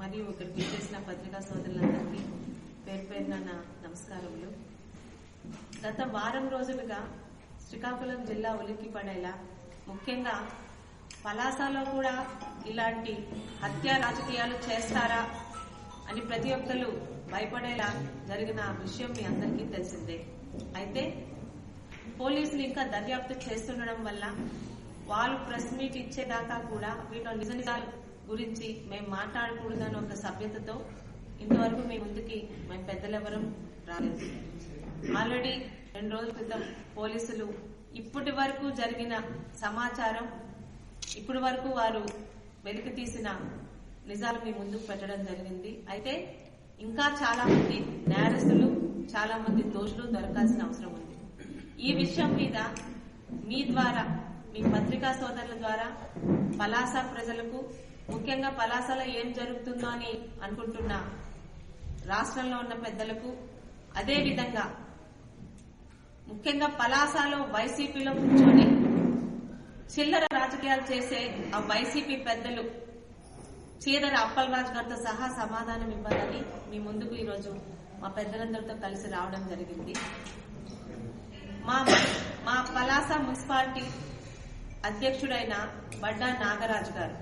మరియు ఇక్కడికి చేసిన పత్రికా సోదరులందరికీ పేరు పేరున నా నమస్కారములు. గత వారం రోజులుగా శ్రీకాకుళం జిల్లా ఉలిక్కి పడేలా ముఖ్యంగా పలాసలో కూడా ఇలాంటి హత్య రాజకీయాలు చేస్తారా అని ప్రతి ఒక్కరు భయపడేలా జరిగిన విషయం మీ అందరికీ తెలిసిందే. అయితే పోలీసులు ఇంకా దర్యాప్తు చేస్తుండడం వల్ల వాళ్ళు ప్రెస్ మీట్ ఇచ్చేదాకా కూడా వీటిలో నిజ నిజాలు గురించి మేము మాట్లాడకూడదని ఒక సభ్యతతో ఇంతవరకు మీ ముందుకి మేము పెద్దలెవరం రాలేదు. ఆల్రెడీ రెండు రోజుల క్రితం పోలీసులు ఇప్పటి వరకు జరిగిన సమాచారం ఇప్పటి వరకు వారు వెలికి తీసిన నిజాలు మీ ముందుకు పెట్టడం జరిగింది. అయితే ఇంకా చాలా మంది నేరస్తులు చాలా మంది దోషులు దొరకాల్సిన అవసరం ఉంది. ఈ విషయం మీద మీ ద్వారా మీ పత్రికా సోదరుల ద్వారా పలాస ప్రజలకు ముఖ్యంగా పలాసలో ఏం జరుగుతుందో అని అనుకుంటున్న రాష్ట్రంలో ఉన్న పెద్దలకు అదే విధంగా ముఖ్యంగా పలాసలో వైసీపీలో కూర్చొని చిల్లర రాజకీయాలు చేసే ఆ వైసీపీ పెద్దలు చీదర అప్పలరాజు గారితో సహా సమాధానం ఇవ్వాలని మీ ముందుకు ఈరోజు మా పెద్దలందరితో కలిసి రావడం జరిగింది. మా మా పలాస మున్సిపాలిటీ అధ్యక్షుడైన బడ్డా నాగరాజు గారు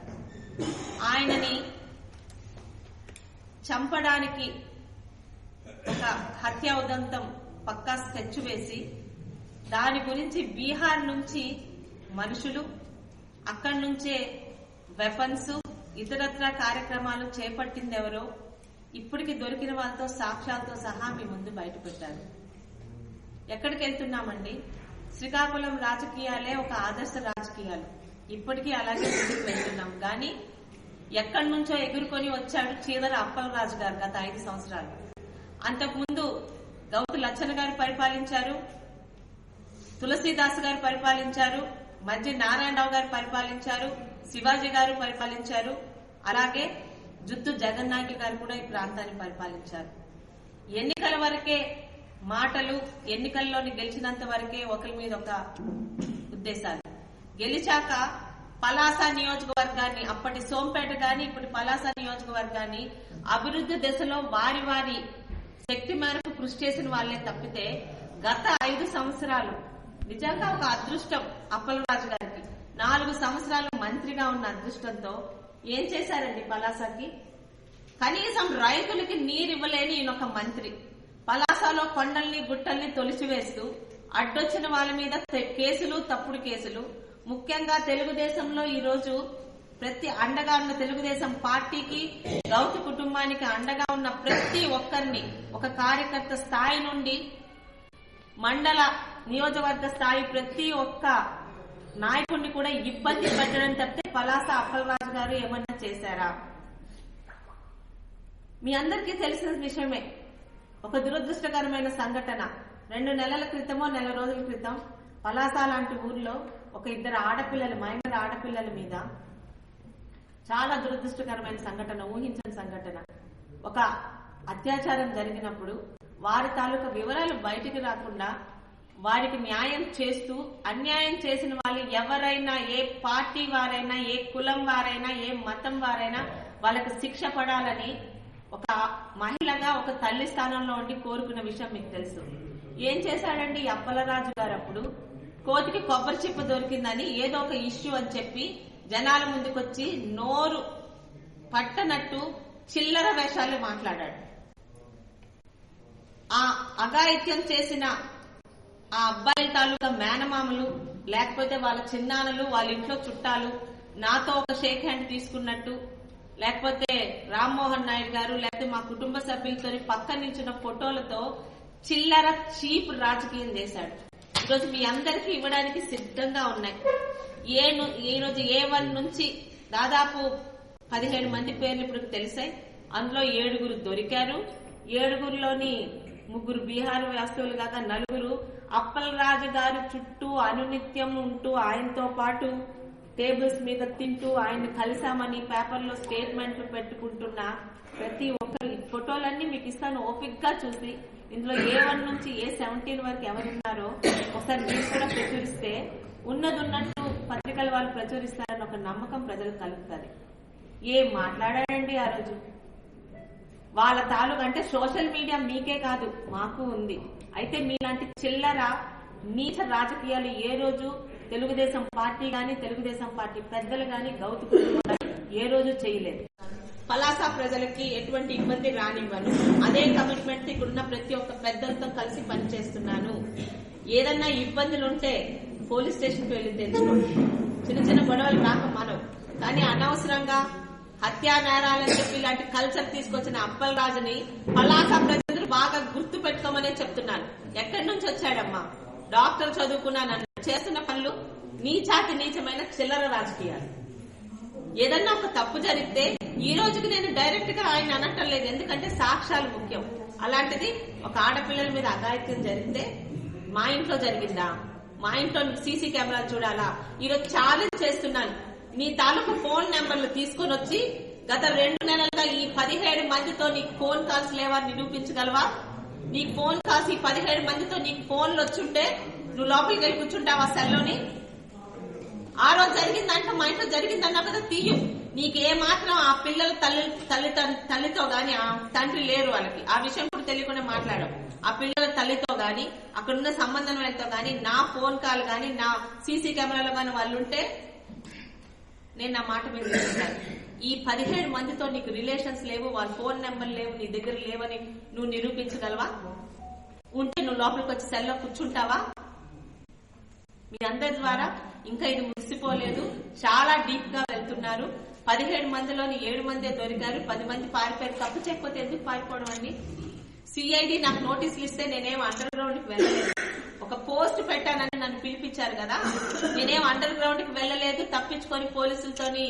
ఆయనని చంపడానికి ఒక హత్యా ఉదంతం పక్కా స్కెచ్ వేసి దాని గురించి బీహార్ నుంచి మనుషులు అక్కడి నుంచే వెపన్స్ ఇతరత్ర కార్యక్రమాలు చేపట్టింది ఎవరో ఇప్పటికి దొరికిన వాళ్ళతో సాక్ష్యాలతో సహా మీ ముందు బయట పెట్టారు ఎక్కడికి వెళ్తున్నామండి శ్రీకాకుళం రాజకీయాలే ఒక ఆదర్శ రాజకీయాలు. ఇప్పటికీ అలాగే ముందుకు వెళ్తున్నాం. కానీ ఎక్కడి నుంచో ఎగురుకొని వచ్చాడు చీదర అప్పలరాజు గారు గత ఐదు సంవత్సరాలు. అంతకుముందు గౌతు లచ్చన గారు పరిపాలించారు తులసీదాస్ గారు పరిపాలించారు మధ్య నారాయణరావు గారు పరిపాలించారు శివాజీ గారు పరిపాలించారు అలాగే జుత్తు జగన్నాథ్ గారు కూడా ఈ ప్రాంతాన్ని పరిపాలించారు. ఎన్నికల వరకే మాటలు ఎన్నికల్లోని గెలిచినంత వరకే ఒకరి మీద ఒక ఉద్దేశాలు. గెలిచాక పలాస నియోజకవర్గాన్ని అప్పటి సోంపేట గాని ఇప్పుడు పలాస నియోజకవర్గాన్ని అభివృద్ధి దశలో వారి వారి శక్తి మేరకు కృషి చేసిన వాళ్ళే తప్పితే గత ఐదు సంవత్సరాలు నిజంగా ఒక అదృష్టం అప్పలరాజు గారికి. నాలుగు సంవత్సరాలు మంత్రిగా ఉన్న అదృష్టంతో ఏం చేశారండి పలాసకి? కనీసం రైతులకి నీరు ఇవ్వలేని ఈయన ఒక మంత్రి. పలాసలో కొండల్ని గుట్టల్ని తొలిచివేస్తూ అడ్డొచ్చిన వాళ్ళ మీద కేసులు తప్పుడు కేసులు ముఖ్యంగా తెలుగుదేశంలో ఈ రోజు ప్రతి అండగా ఉన్న తెలుగుదేశం పార్టీకి రౌతు కుటుంబానికి అండగా ఉన్న ప్రతి ఒక్కరిని ఒక కార్యకర్త స్థాయి నుండి మండల నియోజకవర్గ స్థాయి ప్రతి ఒక్క నాయకుడిని కూడా ఇబ్బంది పెట్టడం తప్పితే పలాస అప్పలరాజు గారు ఏమన్నా చేశారా? మీ అందరికీ తెలిసిన విషయమే. ఒక దురదృష్టకరమైన సంఘటన. రెండు నెలల క్రితమో నెల రోజుల క్రితం పలాస లాంటి ఊర్లో ఒక ఇద్దరు ఆడపిల్లలు మైనర్ ఆడపిల్లల మీద చాలా దురదృష్టకరమైన సంఘటన ఊహించని సంఘటన. ఒక అత్యాచారం జరిగినప్పుడు వారి తాలూకా వివరాలు బయటికి రాకుండా వారికి న్యాయం చేస్తూ అన్యాయం చేసిన వాళ్ళు ఎవరైనా ఏ పార్టీ వారైనా ఏ కులం వారైనా ఏ మతం వారైనా వాళ్ళకు శిక్ష పడాలని ఒక మహిళగా ఒక తల్లి స్థానంలో ఉండి కోరుకున్న విషయం మీకు తెలుసు. ఏం చేశాడండి అప్పలరాజు గారు అప్పుడు? కోతికి కొబ్బరి చిప్ప దొరికిందని ఏదో ఒక ఇష్యూ అని చెప్పి జనాల ముందుకొచ్చి నోరు పట్టనట్టు చిల్లర వేషాలు మాట్లాడాడు. ఆ అఘాయిత్యం చేసిన ఆ అబ్బాయి తాలూకా మేనమామలు లేకపోతే వాళ్ళ చిన్నాన్నలు వాళ్ళ ఇంట్లో చుట్టాలు నాతో ఒక షేక్ హ్యాండ్ తీసుకున్నట్టు లేకపోతే రామ్మోహన్ నాయుడు గారు లేకపోతే మా కుటుంబ సభ్యులతో పక్కన నిల్చున్న ఫోటోలతో చిల్లర చీప్ రాజకీయం చేశాడు. ఈరోజు మీ అందరికీ ఇవ్వడానికి సిద్ధంగా ఉన్నాయి. ఏ ఈరోజు ఏ వన్ నుంచి దాదాపు పదిహేడు మంది పేర్లు ఇప్పుడు తెలిసాయి. అందులో ఏడుగురు దొరికారు. ఏడుగురులోని ముగ్గురు బీహార్ వ్యాస్తువులు కాక నలుగురు అప్పలరాజు గారు చుట్టూ అనునిత్యం ఉంటూ ఆయనతో పాటు టేబుల్స్ మీద తింటూ ఆయన కలిసామని పేపర్లో స్టేట్మెంట్లు పెట్టుకుంటున్న ప్రతి ఒక్కరి ఫోటోలన్నీ మీకు ఇస్తాను. ఓపిక్గా చూసి. ఇందులో ఏ వన్ నుంచి ఏ సెవెంటీన్ వరకు ఎవరు ఉన్నారో ఒకసారి మీరు కూడా ప్రచురిస్తే ఉన్నది ఉన్నట్టు పత్రికల వాళ్ళు ప్రచురిస్తారని ఒక నమ్మకం ప్రజలకు కలుగుతుంది ఏం మాట్లాడారండి ఆ రోజు? వాళ్ళ తాలూకు అంటే సోషల్ మీడియా మీకే కాదు మాకు ఉంది. అయితే మీలాంటి చిల్లర నీచ రాజకీయాలు ఏ రోజు తెలుగుదేశం పార్టీ గాని తెలుగుదేశం పార్టీ పెద్దలు గాని గౌతు ఏ రోజు చేయలేదు. పలాస ప్రజలకి ఎటువంటి ఇబ్బంది రానివ్వను. అదే కమిట్మెంట్ ఇక్కడున్న ప్రతి ఒక్క పెద్దలతో కలిసి పనిచేస్తున్నాను. ఏదన్నా ఇబ్బందులు ఉంటే పోలీస్ స్టేషన్కి వెళ్ళి తెచ్చుకోండి. చిన్న చిన్న గొడవలు రాక మనం కానీ అనవసరంగా హత్యా నేరాలని చెప్పి ఇలాంటి కల్చర్ తీసుకొచ్చిన అప్పల్ రాజుని పలాస ప్రజలు బాగా గుర్తు పెట్టుకోమనే చెప్తున్నాను. ఎక్కడి నుంచి వచ్చాడమ్మా? డాక్టర్ చదువుకున్నాను చేస్తున్న పనులు నీచాతి నీచమైన చిల్లర రాజకీయాలు. ఏదన్నా ఒక తప్పు జరిగితే ఈ రోజుకి నేను డైరెక్ట్గా ఆయన అనటం లేదు. ఎందుకంటే సాక్ష్యాలు ముఖ్యం. అలాంటిది ఒక ఆడపిల్లల మీద అఘాయిత్యం జరిగితే మా ఇంట్లో జరిగిందా? మా ఇంట్లో సీసీ కెమెరాలు చూడాలా? ఈరోజు ఛాలెంజ్ చేస్తున్నాను. నీ తాలూకు ఫోన్ నెంబర్లు తీసుకొని వచ్చి గత రెండు నెలలుగా ఈ పదిహేడు మందితో నీకు ఫోన్ కాల్స్ లేవా? నిరూపించగలవా నీకు ఫోన్ కాల్స్ ఈ పదిహేడు మందితో నీకు ఫోన్లు వచ్చుంటే నువ్వు లోపలికి వెళ్ళి కూర్చుంటావా సెల్లోని ఆ రోజు జరిగిందంటే మా ఇంట్లో జరిగిందన్నా కదా తీయు. నీకు ఏ మాత్రం ఆ పిల్లల తల్లి తల్లి తల్లితో గాని ఆ తండ్రి లేరు వాళ్ళకి. ఆ విషయం కూడా తెలియకుండా మాట్లాడడం ఆ పిల్లల తల్లితో గాని అక్కడున్న సంబంధం వాళ్ళతో గాని నా ఫోన్ కాల్ గాని నా సీసీ కెమెరాలో గాని వాళ్ళు ఉంటే నేను నా మాట మీద ఈ పదిహేడు మందితో నీకు రిలేషన్స్ లేవు వాళ్ళ ఫోన్ నెంబర్ లేవు నీ దగ్గర లేవని నువ్వు నిరూపించగలవా? ఉంటే నువ్వు లోపలికి వచ్చి సెల్లో కూర్చుంటావా? మీ అందరి ద్వారా ఇంకా ఇది ముసిపోలేదు చాలా డీప్గా వెళ్తున్నారు. పదిహేడు మందిలోని ఏడు మందే దొరికారు. పది మంది పారిపోయారు. తప్పు చేయకపోతే ఎందుకు పారిపోవడం అండి? సిఐడి నాకు నోటీసులు ఇస్తే నేనేం అండర్ గ్రౌండ్కి వెళ్ళలేదు. ఒక పోస్ట్ పెట్టానని నన్ను పిలిపించారు కదా. నేనేం అండర్ గ్రౌండ్కి వెళ్ళలేదు. తప్పించుకొని పోలీసులతోని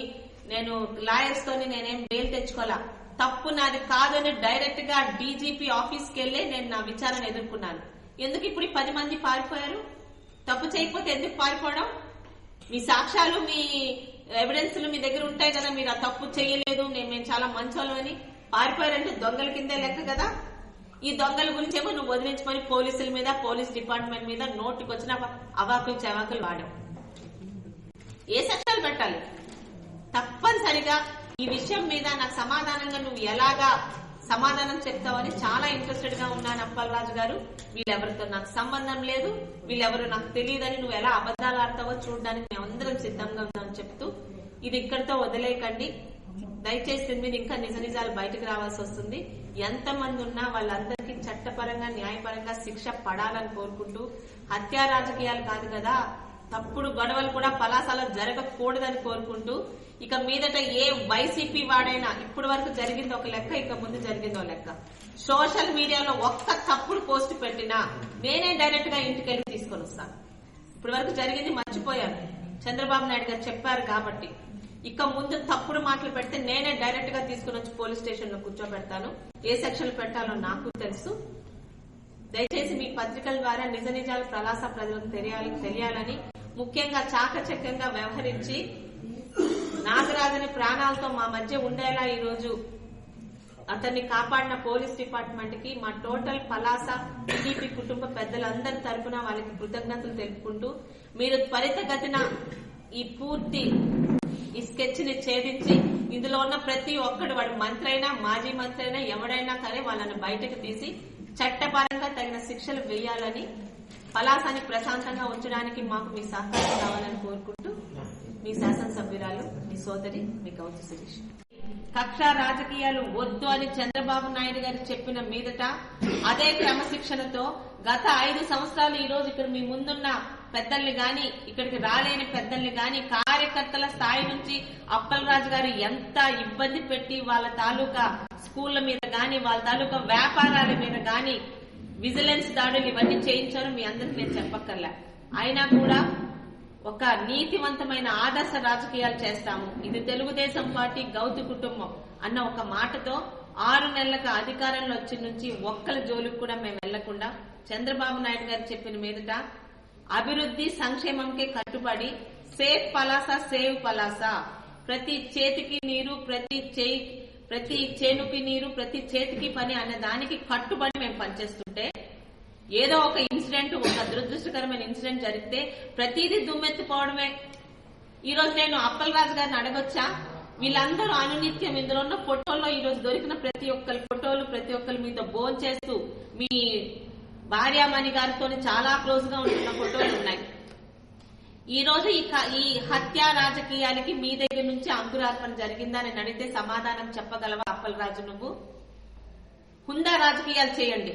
నేను లాయర్స్ తోని నేనేం బెయిల్ తెచ్చుకోవాలా తప్పు నాది కాదని డైరెక్ట్గా డీజీపీ ఆఫీస్కి వెళ్ళి నేను నా విచారణ ఎదుర్కొన్నాను. ఎందుకు ఇప్పుడు పది మంది పారిపోయారు? తప్పు చేయకపోతే ఎందుకు పారిపోవడం? మీ సాక్ష్యాలు మీ ఎవిడెన్స్లు మీ దగ్గర ఉంటాయి కదా మీరు ఆ తప్పు చేయలేదు నేను మేము చాలా మంచోళ్ళం అని పారిపోయారంటే దొంగల కిందే లెక్క కదా? ఈ దొంగల గురించి ఏమో నువ్వు వదిలించుకొని పోలీసుల మీద పోలీస్ డిపార్ట్మెంట్ మీద నోటుకు వచ్చిన అవాకులు చవాకులు వాడావు. ఏ సెక్షన్లు పెట్టాలి? తప్పనిసరిగా ఈ విషయం మీద నాకు సమాధానంగా నువ్వు ఎలాగా సమాధానం చెప్తావని చాలా ఇంట్రెస్టెడ్గా ఉన్నాను అప్పలరాజు గారు. వీళ్ళెవరితో నాకు సంబంధం లేదు వీళ్ళెవరు నాకు తెలియదని నువ్వు ఎలా అబద్ధాలు ఆడతావో చూడడానికి మేమందరం సిద్ధంగా ఉన్నామని చెప్తూ ఇది ఇక్కడితో వదిలేయకండి. దయచేసి మీరు మీద ఇంకా నిజ నిజాలు బయటకు రావాల్సి వస్తుంది. ఎంత మంది ఉన్నా వాళ్ళందరికీ చట్టపరంగా న్యాయపరంగా శిక్ష పడాలని కోరుకుంటూ హత్యా రాజకీయాలు కాదు కదా తప్పుడు గొడవలు కూడా పలాసాలో జరగకూడదని కోరుకుంటూ ఇక మీదట ఏ వైసీపీ వాడైనా ఇప్పటి వరకు జరిగింది ఒక లెక్క ఇక ముందు జరిగిందో లెక్క. సోషల్ మీడియాలో ఒక్క తప్పుడు పోస్ట్ పెట్టినా నేనే డైరెక్ట్గా ఇంటికి వెళ్ళి తీసుకొని వస్తాను. ఇప్పటి వరకు జరిగింది మర్చిపోయాను. చంద్రబాబు నాయుడు గారు చెప్పారు కాబట్టి. ఇక ముందు తప్పుడు మాటలు పెడితే నేనే డైరెక్ట్గా తీసుకుని వచ్చి పోలీస్ స్టేషన్లో కూర్చోబెడతాను. ఏ సెక్షన్ పెట్టాలో నాకు తెలుసు. దయచేసి మీ పత్రికల ద్వారా నిజ నిజాలు ప్రలాస ప్రజలకు తెలియాలి తెలియాలని ముఖ్యంగా చాకచక్యంగా వ్యవహరించి నాగరాజుని ప్రాణాలతో మా మధ్య ఉండేలా ఈ రోజు అతన్ని కాపాడిన పోలీస్ డిపార్ట్మెంట్కి మా టోటల్ పలాస టీడీపీ కుటుంబ పెద్దలందరి తరపున వాళ్ళకి కృతజ్ఞతలు తెలుపుకుంటూ మీరు త్వరితగతిన ఈ పూర్తి ఈ స్కెచ్ని ఛేదించి ఇందులో ఉన్న ప్రతి ఒక్కడు వాడు మంత్రి అయినా మాజీ మంత్రి అయినా ఎవడైనా సరే వాళ్ళని బయటకు తీసి చట్టపరంగా తగిన శిక్షలు వేయాలని పలాసాన్ని ప్రశాంతంగా ఉంచడానికి మాకు మీ సహకారం కావాలని కోరుకుంటూ మీ శాసనసభ్యురాలు మీ సోదరి మీ గౌతు శిరీష్ కక్ష రాజకీయాలు వద్దు అని చంద్రబాబు నాయుడు గారు చెప్పిన మీదట అదే క్రమశిక్షణతో గత ఐదు సంవత్సరాలు ఈ రోజు ఇక్కడ మీ ముందున్న పెద్దల్ని గాని ఇక్కడికి రాలేని పెద్దల్ని గాని కార్యకర్తల స్థాయి నుంచి అప్పలరాజు గారు ఎంత ఇబ్బంది పెట్టి వాళ్ళ తాలూకా స్కూళ్ళ మీద గాని వాళ్ళ తాలూకా వ్యాపారాల మీద గాని విజిలెన్స్ దాడులు ఇవన్నీ చేయించారు మీ అందరికి నేను చెప్పక్కర్లే. అయినా కూడా ఒక నీతివంతమైన ఆదర్శ రాజకీయాలు చేస్తాము. ఇది తెలుగుదేశం పార్టీ గౌతు కుటుంబం అన్న ఒక మాటతో ఆరు నెలలకు అధికారంలో వచ్చి నుంచి ఒక్కల జోలికి కూడా మేము వెళ్ళకుండా చంద్రబాబు నాయుడు గారు చెప్పిన మీదట అభివృద్ధి సంక్షేమంకే కట్టుబడి సేఫ్ పలాస సేవ్ పలాస. ప్రతి చేతికి నీరు ప్రతి చేయి ప్రతి చేనుకి నీరు ప్రతి చేతికి పని అనే దానికి కట్టుబడి మేము పనిచేస్తుంటే ఏదో ఒక ఇన్సిడెంట్ ఒక దురదృష్టకరమైన ఇన్సిడెంట్ జరిగితే ప్రతిదీ దుమ్మెత్తిపోవడమే. ఈ రోజు నేను అప్పలరాజు గారిని అడగొచ్చా? వీళ్ళందరూ అనునిత్యం ఇందులో ఉన్న ఫోటోల్లో ఈ రోజు దొరికిన ప్రతి ఒక్కరి ఫోటోలు ప్రతి ఒక్కరి మీద బోన్ చేస్తూ మీ భార్యామణి గారితో చాలా క్లోజ్గా ఉంటున్న ఫోటోలు ఉన్నాయి. ఈ రోజు ఈ ఈ హత్య రాజకీయాలకి మీ దగ్గర నుంచి అంకురార్పణ జరిగిందని అడిగితే సమాధానం చెప్పగలవా అప్పలరాజు నువ్వు? హుందా రాజకీయాలు చేయండి.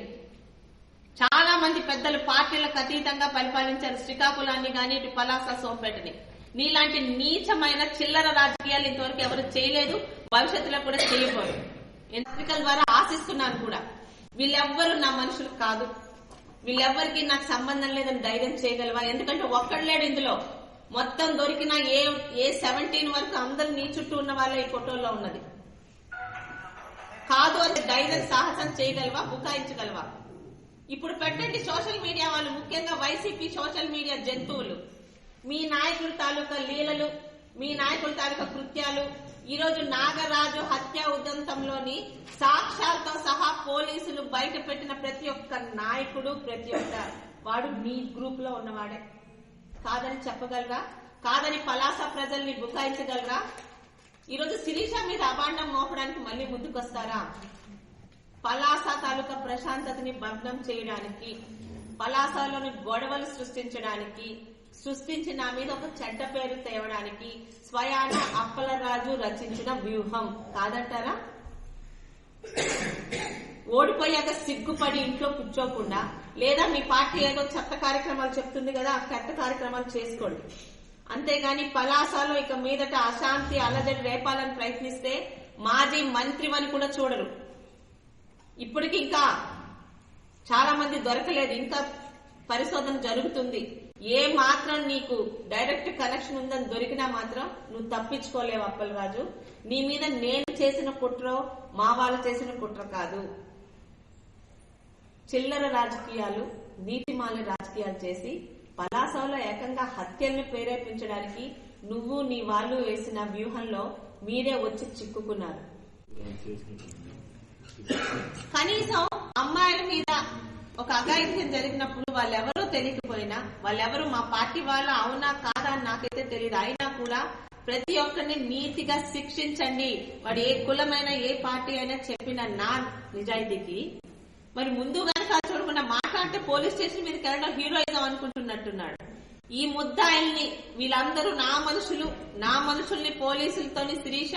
చాలా మంది పెద్దలు పార్టీలకు అతీతంగా పరిపాలించారు శ్రీకాకుళాన్ని గాని ఇటు పలాస సోంపేటని. నీలాంటి నీచమైన చిల్లర రాజకీయాలు ఇంతవరకు ఎవరు చేయలేదు భవిష్యత్తులో కూడా చేయకూడదు ఎన్నికల ద్వారా ఆశిస్తున్నాను కూడా. వీళ్ళెవ్వరు నా మనుషులు కాదు. వీళ్ళెవ్వరికి నాకు సంబంధం లేదని ధైర్యం చేయగలవా? ఎందుకంటే ఒక్కడలేడు ఇందులో. మొత్తం దొరికిన ఏ ఏ సెవెంటీన్ వరకు అందరు నీ చుట్టూ ఉన్న వాళ్ళే ఈ ఫోటోలో ఉన్నది. కాదు అంటే ధైర్యం సాహసం చేయగలవా? బుకాయించగలవా? ఇప్పుడు పెట్టండి సోషల్ మీడియా వాళ్ళు ముఖ్యంగా వైసీపీ సోషల్ మీడియా జంతువులు. మీ నాయకుల తాలూకా లీలలు మీ నాయకుల తాలూకా కృత్యాలు ఈరోజు నాగరాజు హత్య ఉదంతంలోని సాక్ష్యాలతో సహా పోలీసులు బయట పెట్టిన ప్రతి ఒక్క నాయకుడు ప్రతి ఒక్క వాడు మీ గ్రూప్లో ఉన్నవాడే. కాదని చెప్పగలరా? కాదని పలాస ప్రజల్ని బుకాయించగలరా? ఈరోజు శిరీష మీద అభాండం మోపడానికి మళ్ళీ ముందుకొస్తారా? పలాస తాలూకా ప్రశాంతతని భగ్నం చేయడానికి పలాసలోని గొడవలు సృష్టించడానికి సృష్టించి నా మీద ఒక చెడ్డ పేరు తేవడానికి స్వయాన అప్పలరాజు రచించిన వ్యూహం. కాదంటారా? ఓడిపోయాక సిగ్గుపడి ఇంట్లో కూర్చోకుండా లేదా మీ పార్టీ ఏదో చెత్త కార్యక్రమాలు చెప్తుంది కదా ఆ చెత్త కార్యక్రమాలు చేసుకోండి. అంతేగాని పలాసలో ఇక మీదట అశాంతి అల్లజడి రేపాలని ప్రయత్నిస్తే మాజీ మంత్రివని కూడా చూడరు. ఇప్పటికి ఇంకా చాలా మంది దొరకలేదు. ఇంకా పరిశోధన జరుగుతుంది. ఏ మాత్రం నీకు డైరెక్ట్ కనెక్షన్ ఉందని దొరికినా మాత్రం నువ్వు తప్పించుకోలేవు అప్పలరాజు. నీ మీద నేను చేసిన కుట్ర మా వాళ్ళు చేసిన కుట్ర కాదు. చిల్లర రాజకీయాలు నీతిమాల రాజకీయాలు చేసి పలాసలో ఏకంగా హత్యల్ని ప్రేరేపించడానికి నువ్వు నీ వాళ్ళు వేసిన వ్యూహంలో మీరే వచ్చి చిక్కుకున్నారు. కనీసం ఒక జరిగినప్పుడు వాళ్ళెవరో తెలియకపోయినా వాళ్ళెవరు మా పార్టీ వాళ్ళు అవునా కాదా అని నాకైతే తెలియదు. అయినా కూడా ప్రతి ఒక్కరిని నీతిగా శిక్షించండి. వాడు ఏ కులమైన ఏ పార్టీ అయినా చెప్పిన నా నిజాయితీకి. మరి ముందు కనుక చూడకుండా మాట్లాడితే పోలీస్ స్టేషన్ మీదకి వెళ్ళడం హీరోయిజం అనుకుంటున్నట్టున్నాడు. ఈ ముద్దాయిల్ని వీళ్ళందరూ నా మనుషులు నా మనుషుల్ని పోలీసులతోని శిరీష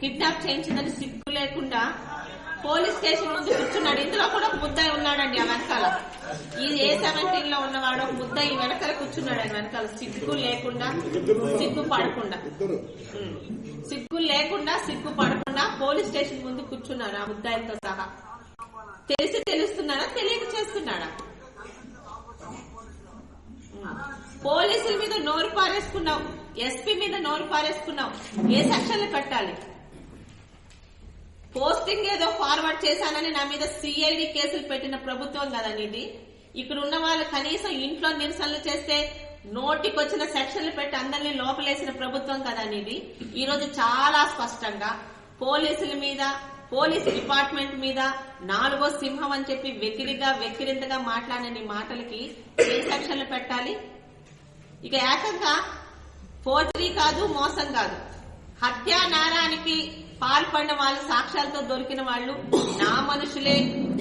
కిడ్నాప్ చేయించిందని సిగ్గు లేకుండా పోలీస్ స్టేషన్ ముందు కూర్చున్నాడు. ఇందులో కూడా ఒక ముద్దాయి ఉన్నాడండి ఆ వెనకాల. ఈ ఏ సెవెంటీన్లో ఉన్నవాడు ఒక ముద్దాయి వెనకాల కూర్చున్నాడు ఆయన వెనకాల. సిగ్గు లేకుండా సిగ్గు పడకుండా. సిగ్గు లేకుండా సిగ్గు పడకుండా పోలీస్ స్టేషన్ ముందు కూర్చున్నాడు ఆ ముద్దాయిలతో సహా. తెలిసి తెలుస్తున్నాడా? తెలియక చేస్తున్నాడా? పోలీసుల మీద నోరు పారేసుకున్నావు. ఎస్పీ మీద నోరు పారేసుకున్నావు. ఏ సెక్షన్లు పెట్టాలి? పోస్టింగ్ ఏదో ఫార్వర్డ్ చేశానని నా మీద సిఐడి కేసులు పెట్టిన ప్రభుత్వం కదండి ఇది ఇక్కడ ఉన్న వాళ్ళు కనీసం ఇంట్లో నిరసనలు చేస్తే నోటికొచ్చిన సెక్షన్లు పెట్టి అందరినీ లోపలేసిన ప్రభుత్వం కదా ఇది ఈ రోజు చాలా స్పష్టంగా పోలీసుల మీద పోలీస్ డిపార్ట్మెంట్ మీద నాలుగో సింహం అని చెప్పి వెకిరిగా వెకిరింతగా మాట్లాడిన మాటలకి ఏ సెక్షన్లు పెట్టాలి? ఇక ఏకంగా ఫోర్జరీ కాదు మోసం కాదు. హత్యానారానికి పాల్పడిన వాళ్ళు సాక్ష్యాలతో దొరికిన వాళ్ళు నా మనుషులే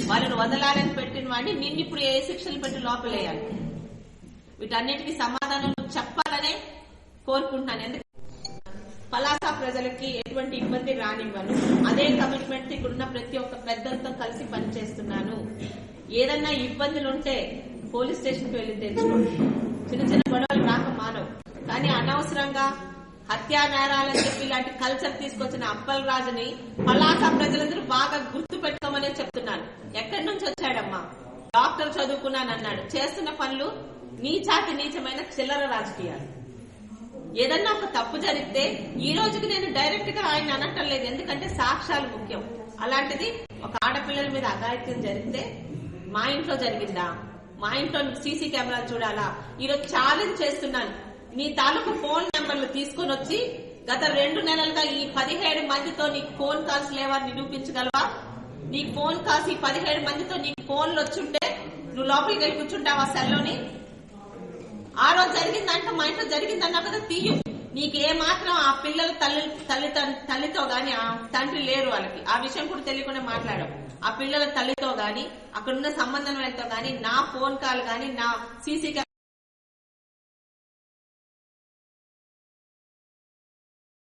వాళ్ళని వదలాలని పెట్టిన వాడిని నిన్ను ఇప్పుడు ఏ శిక్షలు పెట్టి లోపలేయాలి? వీటన్నిటికీ సమాధానం చెప్పాలనే కోరుకుంటున్నాను. ఎందుకంటే పలాస ప్రజలకి ఎటువంటి ఇబ్బంది రానివ్వను. అదే కమిట్మెంట్ ఇక్కడున్న ప్రతి ఒక్క పెద్దలతో కలిసి పనిచేస్తున్నాను. ఏదన్నా ఇబ్బందులు ఉంటే పోలీస్ స్టేషన్కి వెళ్ళి తెచ్చుకోండి. చిన్న చిన్న గొడవలు రాక మానవు. కానీ అనవసరంగా హత్యా నేరాలని చెప్పి ఇలాంటి కల్చర్ తీసుకొచ్చిన అప్పల్ రాజుని పలాస ప్రజలందరూ బాగా గుర్తు పెట్టుకోమనే చెప్తున్నాను. ఎక్కడి నుంచి వచ్చాడమ్మా? డాక్టర్ చదువుకున్నాను అన్నాడు చేస్తున్న పనులు నీచాతి నీచమైన చిల్లర రాజకీయాలు. ఏదన్నా ఒక తప్పు జరిగితే ఈ రోజుకి నేను డైరెక్ట్గా ఆయన అనటం లేదు ఎందుకంటే సాక్ష్యాలు ముఖ్యం. అలాంటిది ఒక ఆడపిల్లల మీద అఘాయిత్యం జరిగితే మా ఇంట్లో జరిగిందా? మా ఇంట్లో సీసీ కెమెరాలు చూడాలా? ఈరోజు ఛాలెంజ్ చేస్తున్నాను. నీ తాలూకు ఫోన్ నెంబర్లు తీసుకొని వచ్చి గత రెండు నెలలుగా ఈ పదిహేడు మందితో నీకు ఫోన్ కాల్స్ లేవని నిరూపించగలవా? నీకు ఫోన్ కాల్స్ ఈ పదిహేడు మందితో నీకు ఫోన్లు వచ్చుంటే నువ్వు లోపలికి వెళ్ళి కూర్చుంటావా సెల్లోని? ఆ రోజు జరిగిందంట మా ఇంట్లో జరిగిందన్నా కదా తీయు. ఏ మాత్రం ఆ పిల్లల తల్లి తల్లి తల్లితో గాని ఆ తండ్రి లేరు వాళ్ళకి. ఆ విషయం కూడా తెలియకుండా మాట్లాడడం ఆ పిల్లల తల్లితో గాని అక్కడున్న సంబంధం వాళ్ళతో గాని నా ఫోన్ కాల్ గాని నా సీసీ